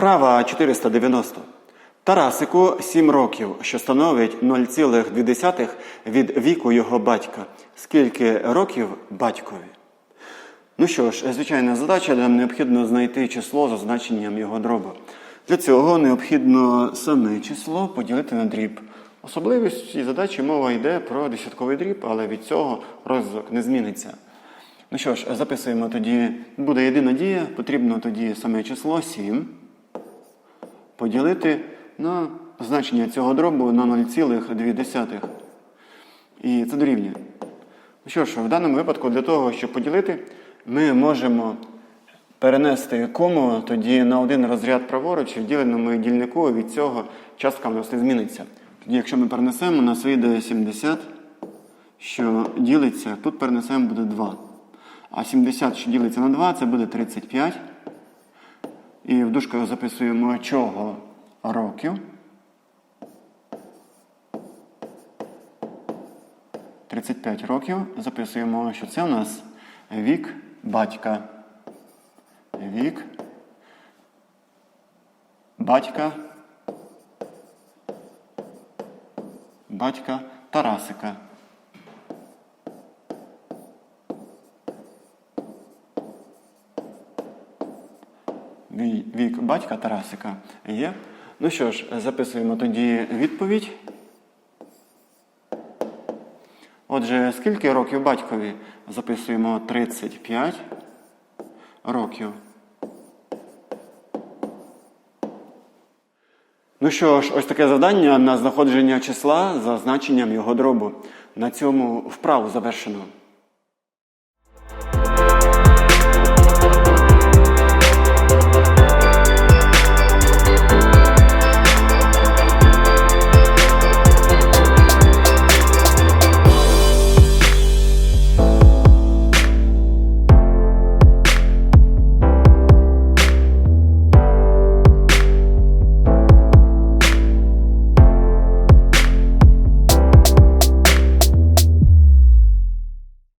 Вправа 490. Тарасику 7 років, що становить 0,2 від віку його батька. Скільки років батькові? Ну що ж, звичайна задача, нам необхідно знайти число за значенням його дробу. Для цього необхідно саме число поділити на дріб. Особливість цієї задачі мова йде про десятковий дріб, але від цього розвиток не зміниться. Ну що ж, записуємо тоді, буде єдина дія, потрібно тоді саме число 7 поділити на значення цього дробу на 0,2. І це дорівнює. Ну що ж, в даному випадку для того, щоб поділити, ми можемо перенести кому тоді на один розряд праворуч в діленому дільнику, від цього частка в нас не зміниться. Тоді, якщо ми перенесемо, нас вийде 70, що ділиться, тут перенесемо буде 2. А 70, що ділиться на 2, це буде 35. І в дужках записуємо чого років. 35 років. Записуємо, що це у нас вік батька. Вік батька. Батька Тарасика. Вік батька Тарасика є. Ну що ж, записуємо тоді відповідь. Отже, скільки років батькові? Записуємо 35 років. Ну що ж, ось таке завдання на знаходження числа за значенням його дробу. На цьому вправу завершено.